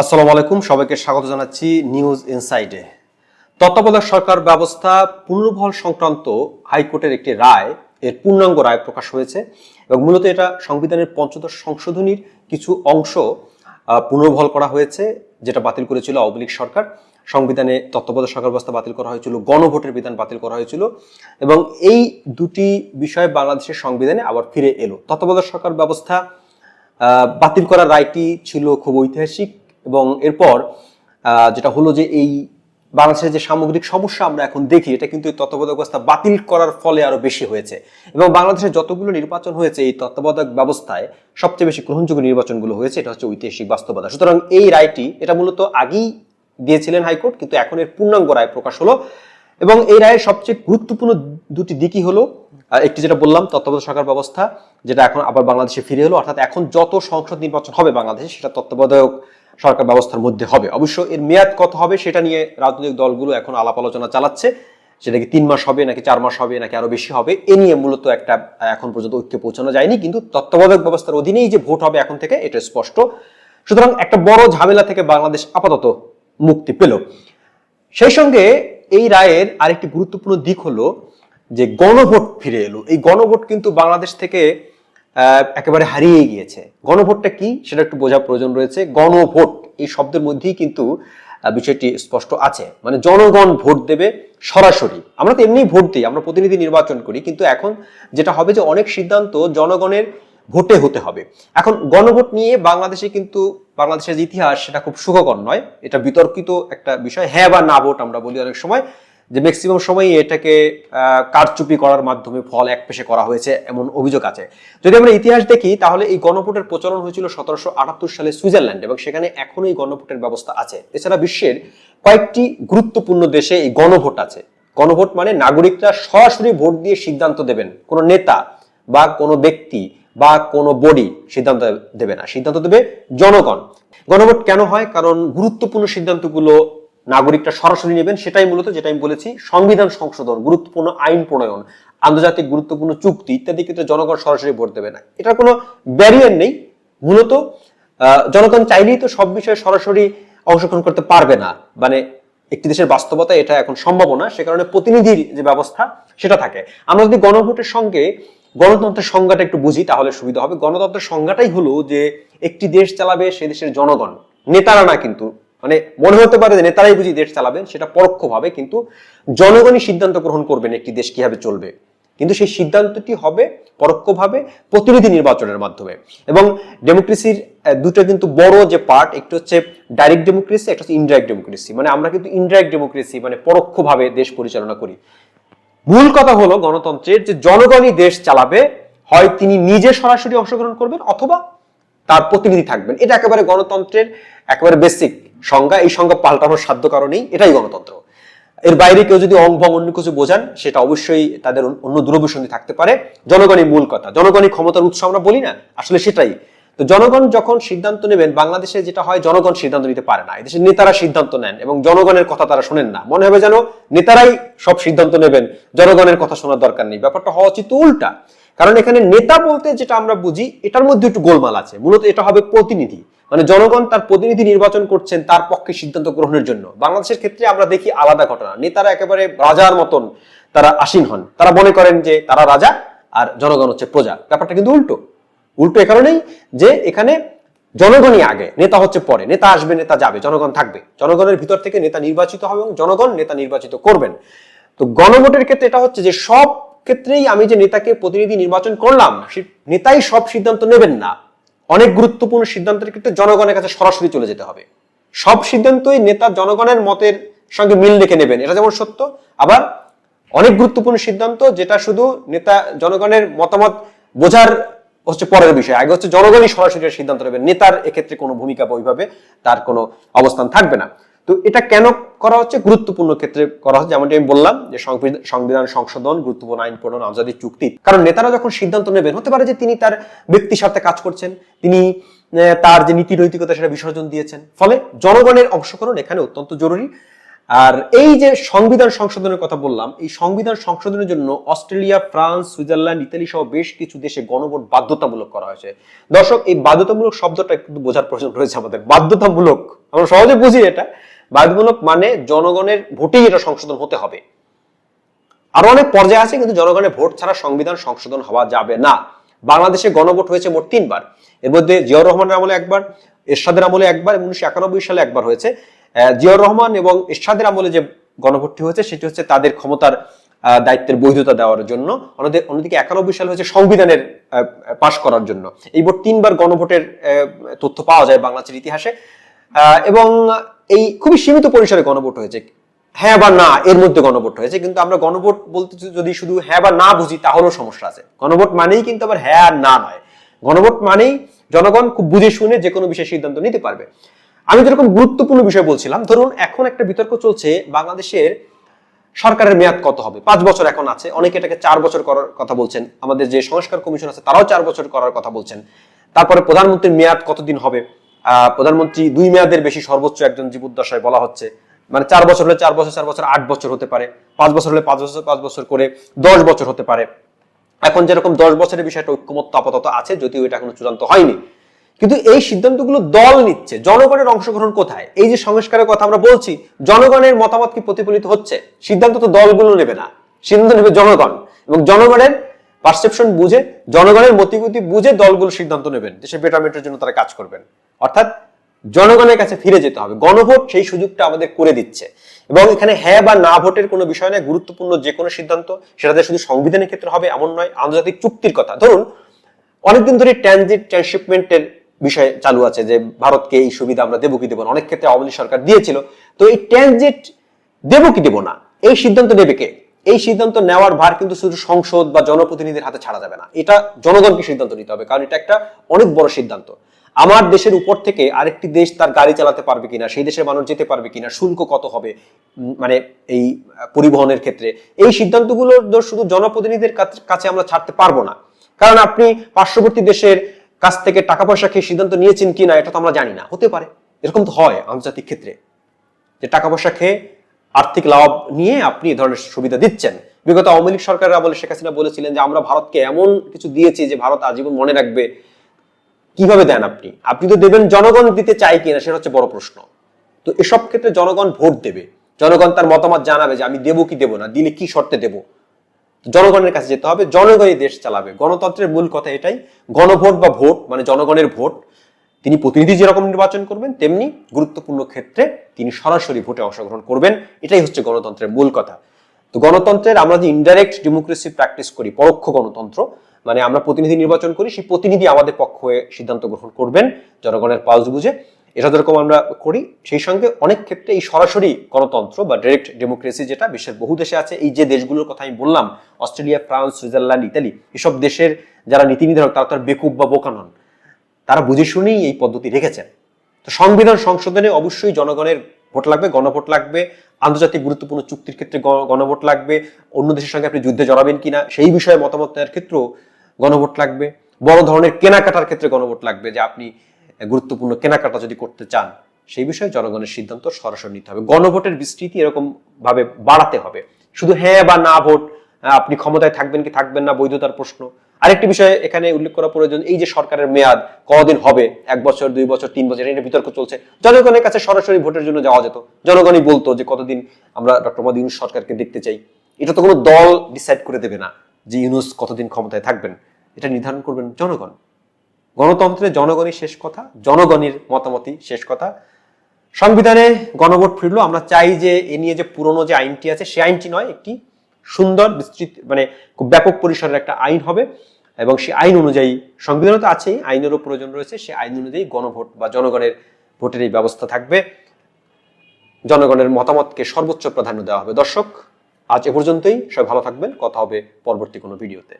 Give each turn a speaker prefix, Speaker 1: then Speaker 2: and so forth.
Speaker 1: আসসালামু আলাইকুম, সবাইকে স্বাগত জানাচ্ছি নিউজ ইনসাইডে। তত্ত্বাবধায়ক সরকার ব্যবস্থা পুনর্বহাল সংক্রান্ত হাইকোর্টের একটি রায়, এর পূর্ণাঙ্গ রায় প্রকাশ হয়েছে এবং মূলত এটা সংবিধানের পঞ্চদশ সংশোধনীর কিছু অংশ পুনর্বহাল করা হয়েছে, যেটা বাতিল করেছিল আওয়ামী লীগ সরকার। সংবিধানে তত্ত্বাবধায়ক সরকার ব্যবস্থা বাতিল করা হয়েছিল, গণভোটের বিধান বাতিল করা হয়েছিল এবং এই দুটি বিষয় বাংলাদেশের সংবিধানে আবার ফিরে এলো। তত্ত্বাবধায়ক সরকার ব্যবস্থা বাতিল করার রায়টি ছিল খুব ঐতিহাসিক। এবং এরপর যেটা হলো যে এই বাংলাদেশের যে সামগ্রিক সমস্যা আমরা এখন দেখি, এটা কিন্তু তত্ত্বাবধায়ক ব্যবস্থা বাতিল করার ফলে আরও বেশি হয়েছে। এবং বাংলাদেশের যতগুলো নির্বাচন হয়েছে, এই তত্ত্বাবধায়ক ব্যবস্থায় সবচেয়ে বেশি গ্রহণযোগ্য নির্বাচনগুলো হয়েছে, এটা হচ্ছে ঐতিহাসিক বাস্তবতা। সুতরাং এই রায়টি, এটা মূলত আগেই দিয়েছিলেন হাইকোর্ট, কিন্তু এখন এর পূর্ণাঙ্গ রায় প্রকাশ হলো। এবং এই রায়ের সবচেয়ে গুরুত্বপূর্ণ দুটি দিকই হলো একটি যেটা বললাম, তত্ত্বাবধায়ক সরকার ব্যবস্থা, যেটা এখন আবার বাংলাদেশে ফিরে এলো। অর্থাৎ এখন যত সংসদ নির্বাচন হবে বাংলাদেশে, সেটা তত্ত্বাবধায়ক সরকার ব্যবস্থার মধ্যে হবে। অবশ্য এর মেয়াদ কত হবে সেটা নিয়ে রাজনৈতিক দলগুলো এখন আলাপ আলোচনা চালাচ্ছে। সেটা কি তিন মাস হবে, নাকি চার মাস হবে, নাকি আরও বেশি হবে, এ নিয়ে মূলত একটা এখন পর্যন্ত ঐক্যে পৌঁছানো যায়নি। কিন্তু তত্ত্বাবধায়ক ব্যবস্থার অধীনেই যে ভোট হবে এখন থেকে, এটা স্পষ্ট। সুতরাং একটা বড় ঝামেলা থেকে বাংলাদেশ আপাতত মুক্তি পেল। সেই সঙ্গে এই রায়ের আরেকটি গুরুত্বপূর্ণ দিক হলো যে গণভোট ফিরে এলো। এই গণভোট কিন্তু বাংলাদেশ থেকে একেবারে হারিয়ে গিয়েছে। গণভোটটা কি সেটা একটু বোঝা প্রয়োজন রয়েছে। গণভোট, এই শব্দের মধ্যেই কিন্তু বিষয়টি স্পষ্ট আছে। মানে জনগণ ভোট দেবে সরাসরি। আমরা তো এমনি ভোট দিই, আমরা প্রতিনিধি নির্বাচন করি, কিন্তু এখন যেটা হবে যে অনেক সিদ্ধান্ত জনগণের ভোটে হতে হবে। এখন গণভোট নিয়ে বাংলাদেশে কিন্তু, বাংলাদেশের ইতিহাস সেটা খুব সুখকর নয়। এটা বিতর্কিত একটা বিষয়। হ্যাঁ বা না ভোট আমরা বলি অনেক সময়। যে ম্যাক্সিমাম সময়ই এটাকে কারচুপি করার মাধ্যমে ফল এক পেশে করা হয়েছে এমন অভিযোগ আছে। যদি আমরা ইতিহাস দেখি, তাহলে এই গণভোটের প্রচলন হয়েছিল সতেরোশো আটাত্তর সালে সুইজারল্যান্ড এবং সেখানে এখনও এই গণভোটের ব্যবস্থা আছে। এছাড়া বিশ্বের কয়েকটি গুরুত্বপূর্ণ দেশে এই গণভোট আছে। গণভোট মানে নাগরিকরা সরাসরি ভোট দিয়ে সিদ্ধান্ত দেবেন। কোনো নেতা বা কোনো ব্যক্তি বা কোনো বডি সিদ্ধান্ত দেবে না। সিদ্ধান্ত দেবে জনগণ। গণভোট কেন হয়? কারণ গুরুত্বপূর্ণ সিদ্ধান্তগুলো নাগরিকরা সরাসরি নেবেন, সেটাই মূলত যেটা আমি বলেছি, সংবিধান সংশোধন, গুরুত্বপূর্ণ আইন প্রণয়ন, আন্তর্জাতিক গুরুত্বপূর্ণ চুক্তি ইত্যাদি ক্ষেত্রে জনগণ সরাসরি ভোট দেবে না। এটার কোনো ব্যারিয়ার নেই। মূলত জনগণ চাইলেই তো সব বিষয়ে সরাসরি অংশগ্রহণ করতে পারবে না। মানে একটি দেশের বাস্তবতা এটা এখন সম্ভব না, সে কারণে প্রতিনিধির যে ব্যবস্থা, সেটা থাকে। আমরা যদি গণভোটের সঙ্গে, গণতন্ত্রের সংজ্ঞাটা একটু বুঝি, তাহলে সুবিধা হবে। গণতন্ত্রের সংজ্ঞাটাই হলো যে, একটি দেশ চালাবে সে দেশের জনগণ। নেতারা না কিন্তু মানে মনে হতে পারে যে নেতারাই বুঝি দেশ চালাবেন, সেটা পরোক্ষভাবে, কিন্তু জনগণই সিদ্ধান্ত গ্রহণ করবেন একটি দেশ কীভাবে চলবে। কিন্তু সেই সিদ্ধান্তটি হবে পরোক্ষভাবে প্রতিনিধি নির্বাচনের মাধ্যমে। এবং ডেমোক্রেসির দুটো কিন্তু বড় যে পার্ট একটু হচ্ছে ডাইরেক্ট ডেমোক্রেসি একটা হচ্ছে ইনডাইরেক্ট ডেমোক্রেসি মানে আমরা কিন্তু ইনডাইরেক্ট ডেমোক্রেসি মানে পরোক্ষভাবে দেশ পরিচালনা করি। মূল কথা হলো গণতন্ত্রের যে জনগণই দেশ চালাবে, হয় তিনি নিজে সরাসরি অংশগ্রহণ করবেন অথবা তার প্রতিনিধি থাকবেন। এটা একেবারে গণতন্ত্রের একেবারে বেসিক সংজ্ঞা, এই সংজ্ঞা পাল্টানোর সাধ্য কারণেই এটাই গণতন্ত্র। এর বাইরে কেউ যদি অং ভং অন্য কিছু বোঝান, সেটা অবশ্যই তাদের অন্য দূরভিসন্ধি থাকতে পারে। জনগণই মূল কথা। জনগণই ক্ষমতার উৎস আমরা বলি না, আসলে সেটাই। তো জনগণ যখন সিদ্ধান্ত নেবেন, বাংলাদেশে যেটা হয়, জনগণ সিদ্ধান্ত নিতে পারে না। এদেশের নেতারা সিদ্ধান্ত নেন এবং জনগণের কথা তারা শোনেন না। মনে হবে যেন নেতারাই সব সিদ্ধান্ত নেবেন, জনগণের কথা শোনার দরকার নেই। ব্যাপারটা হওয়া উচিত উল্টা। কারণ এখানে নেতা বলতে যেটা আমরা বুঝি, এটার মধ্যে একটু গোলমাল আছে। মূলত এটা হবে প্রতিনিধি। মানে জনগণ তার প্রতিনিধি নির্বাচন করছেন, তার পক্ষে সিদ্ধান্ত গ্রহণের জন্য। বাংলাদেশের ক্ষেত্রে আমরা দেখি আলাদা ঘটনা। নেতারা একেবারে রাজার মতন তারা আসীন হন। তারা মনে করেন যে তারা রাজা আর জনগণ হচ্ছে প্রজা। ব্যাপারটা কিন্তু উল্টো। উল্টো এ কারণেই যে এখানে জনগণই আগে, নেতা হচ্ছে পরে। নেতা আসবে, নেতা যাবে, জনগণ থাকবে। জনগণের ভিতর থেকে নেতা নির্বাচিত হবে এবং জনগণ নেতা নির্বাচিত করবেন। তো গণভোটের ক্ষেত্রে এটা হচ্ছে যে সব ক্ষেত্রেই আমি যে নেতাকে প্রতিনিধি নির্বাচন করলাম নেতাই সব সিদ্ধান্ত নেবেন না। অনেক গুরুত্বপূর্ণ সিদ্ধান্তের ক্ষেত্রে জনগণের কাছে সরাসরি চলে যেতে হবে। সব সিদ্ধান্তই নেতা জনগণের মতের সঙ্গে মিল রেখে নেবেন, এটা যেমন সত্য। আবার অনেক গুরুত্বপূর্ণ সিদ্ধান্ত যেটা শুধু নেতা জনগণের মতামত বোঝার হচ্ছে পরের বিষয়। আগে হচ্ছে জনগণই সরাসরি সিদ্ধান্ত নেবেন, নেতার এক্ষেত্রে কোনো ভূমিকা ওইভাবে তার কোনো অবস্থান থাকবে না। তো এটা কেন করা হচ্ছে? গুরুত্বপূর্ণ ক্ষেত্রে করা হচ্ছে। যেমনটি আমি বললাম যে সংবিধান- সংশোধন, গুরুত্বপূর্ণ আইন প্রণয়ন আন্তর্জাতিক চুক্তি। কারণ নেতারা যখন সিদ্ধান্ত নেবেন, হতে পারে যে তিনি তার ব্যক্তির স্বার্থে কাজ করছেন, তিনি তার যে নীতি নৈতিকতা সেটা বিসর্জন দিয়েছেন। ফলে জনগণের অংশগ্রহণ এখানে অত্যন্ত জরুরি। আর এই যে সংবিধান সংশোধনের কথা বললাম, এই সংবিধান সংশোধনের জন্য অস্ট্রেলিয়া, ফ্রান্স, সুইজারল্যান্ড, ইতালি সহ বেশ কিছু দেশে গণভোট বাধ্যতামূলক করা হয়েছে। দর্শক, এই বাধ্যতামূলক শব্দটা একটু বোঝার প্রয়োজন রয়েছে আমাদের। বাধ্যতামূলক। আমরা সহজে বুঝি এটা। বাধ্যতামূলক মানে জনগণের ভোটেই এটা সংশোধন হতে হবে। আরও অনেক পর্যায়ে আছে, কিন্তু জনগণের ভোট ছাড়া সংবিধান সংশোধন হওয়া যাবে না। বাংলাদেশে গণভোট হয়েছে মোট তিনবার। এর মধ্যে জিয়াউর রহমানের আমলে একবার, এরশাদের আমলে একবার উনিশশো একানব্বই সালে একবার হয়েছে। জিয়াউর রহমান এবং এরশাদের আমলে যে গণভোটটি হয়েছে, সেটি হচ্ছে তাদের ক্ষমতার দায়িত্বের বৈধতা দেওয়ার জন্য। অন্যদিকে অন্যদিকে একানব্বই সালে হয়েছে সংবিধানের পাশ করার জন্য। এই ভোট তিনবার গণভোটের তথ্য পাওয়া যায় বাংলাদেশের ইতিহাসে। এবং এই খুবই সীমিত পরিসরে গণভোট হয়েছে। হ্যাঁ বা না, এর মধ্যে গণভোট হয়েছে। কিন্তু আমরা গণভোট বলতে যদি শুধু হ্যাঁ বা না বুঝি, তাহলেও সমস্যা আছে। গণভোট মানেই কিন্তু আবার হ্যাঁ আর না নয়। গণভোট মানেই জনগণ খুব বুঝে শুনে যে কোনো বিষয়ে সিদ্ধান্ত নিতে পারবে। আমি যেরকম গুরুত্বপূর্ণ বিষয় বলছিলাম, ধরুন এখন একটা বিতর্ক চলছে, বাংলাদেশের সরকারের মেয়াদ কত হবে? পাঁচ বছর এখন আছে, অনেকে এটাকে চার বছর করার কথা বলছেন। আমাদের যে সংস্কার কমিশন আছে, তারাও চার বছর করার কথা বলছেন। তারপরে প্রধানমন্ত্রীর মেয়াদ কতদিন হবে? প্রধানমন্ত্রী দুই মেয়াদের বেশি সর্বোচ্চ একজন জীবদ্দশায় বলা হচ্ছে। মানে চার বছর হলে চার বছর চার বছর, আট বছর হতে পারে। পাঁচ বছর হলে পাঁচ বছর পাঁচ বছর করে দশ বছর হতে পারে। এখন যেরকম দশ বছরের বিষয়টা ঐক্যমত্য আপাতত আছে, যদিও এটা এখনও চূড়ান্ত হয়নি। কিন্তু এই সিদ্ধান্তগুলো দল নিচ্ছে, জনগণের অংশগ্রহণ কোথায়? এই যে সংস্কারের কথা আমরা বলছি, জনগণের মতামত কি প্রতিফলিত হচ্ছে? সিদ্ধান্ত তো দলগুলো নেবে না। সিদ্ধান্ত নেবে জনগণ। এবং জনগণের পারসেপশন বুঝে, জনগণের মতিগতি বুঝে দলগুলো সিদ্ধান্ত নেবেন দেশের বেটারমেন্টের জন্য তারা কাজ করবেন। অর্থাৎ জনগণের কাছে ফিরে যেতে হবে। গণভোট সেই সুযোগটা আমাদের করে দিচ্ছে। এবং এখানে হ্যাঁ বা না ভোটের কোনো বিষয় নয়, গুরুত্বপূর্ণ যে কোনো সিদ্ধান্ত, সেটাতে শুধু সংবিধানের ক্ষেত্রে হবে এমন নয়, আন্তর্জাতিক চুক্তির কথা। ধরুন, অনেকদিন ধরে ট্রানজিট ট্রান্সশিপমেন্টের বিষয় চালু আছে যে ভারতকে এই সুবিধা আমরা দেবো কি দেবো না। অনেক ক্ষেত্রে আওয়ামী সরকার দিয়েছিল। তো এই ট্রানজিট দেবো কি দেবো না? এই সিদ্ধান্ত নেবে কে? এই সিদ্ধান্ত নেওয়ার ভার কিন্তু শুধু সংসদ বা জনপ্রতিনিধির হাতে ছাড়া যাবে না। এটা জনগণকে সিদ্ধান্ত নিতে হবে, কারণ এটা একটা অনেক বড় সিদ্ধান্ত। আমার দেশের উপর থেকে আরেকটি দেশ তার গাড়ি চালাতে পারবে কিনা, সেই দেশের মানুষ যেতে পারবে কিনা, শুল্ক কত হবে মানে এই পরিবহনের ক্ষেত্রে, এই সিদ্ধান্তগুলো শুধু জনপ্রতিনিধিদের কাছ- আমরা ছাড়তে পারব না। কারণ আপনি পার্শ্ববর্তী দেশের কাছ থেকে টাকা পয়সা খেয়ে সিদ্ধান্ত নিয়েছেন কিনা, এটা তো আমরা জানি না। হতে পারে, এরকম তো হয় আন্তর্জাতিক ক্ষেত্রে। যে টাকা পয়সা খেয়ে আর্থিক লাভ নিয়ে আপনি এ ধরনের সুবিধা দিচ্ছেন। বিগত আওয়ামী লীগ সরকারের আমলে শেখ হাসিনা বলেছিলেন যে, আমরা ভারতকে এমন কিছু দিয়েছি যে, ভারত আজীবন মনে রাখবে। কীভাবে দেন আপনি? আপনি তো দেবেন জনগণ দিতে চায় কিনা সেটা হচ্ছে বড় প্রশ্ন। তো এসব ক্ষেত্রে জনগণ ভোট দেবে। জনগণ তার মতামত জানাবে যে আমি দেবো কি দেবো না, দিলে কি শর্তে দেবো? জনগণের কাছে যেতে হবে, জনগণই দেশ চালাবে। গণতন্ত্রের মূল কথা এটাই, গণভোট বা ভোট মানে জনগণের ভোট, তিনি প্রতিনিধি যেরকম নির্বাচন করবেন, তেমনি গুরুত্বপূর্ণ ক্ষেত্রে তিনি সরাসরি ভোটে অংশগ্রহণ করবেন। এটাই হচ্ছে গণতন্ত্রের মূল কথা। তো গণতন্ত্রের আমরা যে ইনডাইরেক্ট ডেমোক্রেসি প্র্যাকটিস করি, পরোক্ষ গণতন্ত্র মানে আমরা প্রতিনিধি নির্বাচন করি, সেই প্রতিনিধি আমাদের পক্ষ হয়ে সিদ্ধান্ত গ্রহণ করবেন, জনগণের পালস বুঝে। এটা যেরকম আমরা করি, সেই সঙ্গে অনেক ক্ষেত্রে এই সরাসরি গণতন্ত্র বা ডাইরেক্ট ডেমোক্রেসি যেটা বিশ্বের বহু দেশে আছে, এই যে দেশগুলোর কথা আমি বললাম, অস্ট্রেলিয়া, ফ্রান্স, সুইজারল্যান্ড, ইতালি, এসব দেশের যারা নীতি নির্ধারক তারা তার বেকুব বা বোকা নন। তারা বুঝে শুনেই এই পদ্ধতি রেখেছেন। তো সংবিধান সংশোধনে অবশ্যই জনগণের ভোট লাগবে, গণভোট লাগবে, আন্তর্জাতিক গুরুত্বপূর্ণ চুক্তির ক্ষেত্রে গণভোট লাগবে, অন্য দেশের সঙ্গে আপনি যুদ্ধে জড়াবেন কিনা, সেই বিষয়ে মতামত নেওয়ার ক্ষেত্রেও গণভোট লাগবে। বড় ধরনের কেনাকাটার ক্ষেত্রে গণভোট লাগবে, যে আপনি গুরুত্বপূর্ণ কেনাকাটা যদি করতে চান, সেই বিষয়ে জনগণের সিদ্ধান্ত সরাসরি নিতে হবে। গণভোটের বিস্তৃতি এরকম ভাবে বাড়াতে হবে। শুধু হ্যাঁ বা না ভোট আপনি ক্ষমতায় থাকবেন কি থাকবেন না, বৈধতার প্রশ্ন। আরেকটি বিষয় এখানে উল্লেখ করা প্রয়োজন, এই যে সরকারের মেয়াদ কদিন হবে? এক বছর, দুই বছর, তিন বছর, এটা বিতর্ক চলছে। জনগণের কাছে সরাসরি ভোটের জন্য যাওয়া যেত। জনগণই বলতো যে কতদিন আমরা ডক্টর মোদী ইউনুস সরকারকে দেখতে চাই। এটা তো কোনো দল ডিসাইড করে দেবে না যে ইউনুস কতদিন ক্ষমতায় থাকবেন। এটা নির্ধারণ করবেন জনগণ। গণতন্ত্রে জনগণই শেষ কথা, জনগণের মতামতই শেষ কথা। সংবিধানে গণভোট ফিরলো, আমরা চাই যে এ নিয়ে যে পুরনো যে আইনটি আছে, সে আইনটি নয়, একটি সুন্দর বিস্তৃত মানে খুব ব্যাপক পরিসরের একটা আইন হবে এবং সেই আইন অনুযায়ী সংবিধান তো আছেই, আইনেরও প্রয়োজন রয়েছে, সেই আইন অনুযায়ী গণভোট বা জনগণের ভোটের এই ব্যবস্থা থাকবে। জনগণের মতামতকে সর্বোচ্চ প্রাধান্য দেওয়া হবে। দর্শক, আজ এ পর্যন্তই, সবাই ভালো থাকবেন, কথা হবে পরবর্তী কোনো ভিডিওতে।